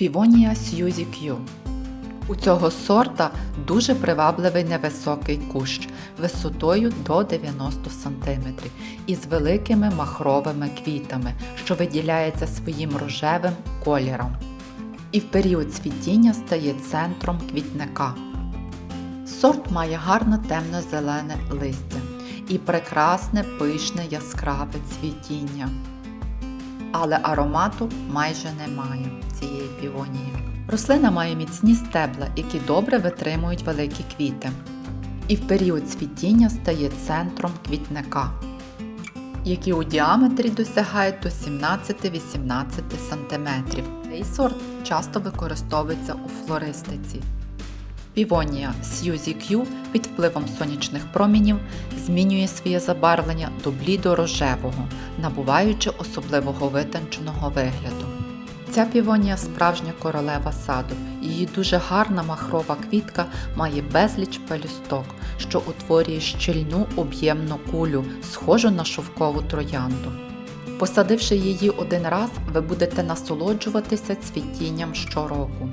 Півонія Сьюзі К'ю. У цього сорта дуже привабливий невисокий кущ висотою до 90 см із великими махровими квітами, що виділяється своїм рожевим кольором. І в період цвітіння стає центром квітника. Сорт має гарно темно-зелене листя і прекрасне пишне яскраве цвітіння. Але аромату майже немає цієї півонії. Рослина має міцні стебла, які добре витримують великі квіти. І в період цвітіння стає центром квітника, які у діаметрі досягають до 17-18 см. Цей сорт часто використовується у флористиці. Півонія Сьюзі Q під впливом сонячних промінів змінює своє забарвлення до блідо-рожевого, набуваючи особливого витонченого вигляду. Ця півонія справжня королева саду. Її дуже гарна махрова квітка має безліч пелюсток, що утворює щільну об'ємну кулю, схожу на шовкову троянду. Посадивши її один раз, ви будете насолоджуватися цвітінням щороку.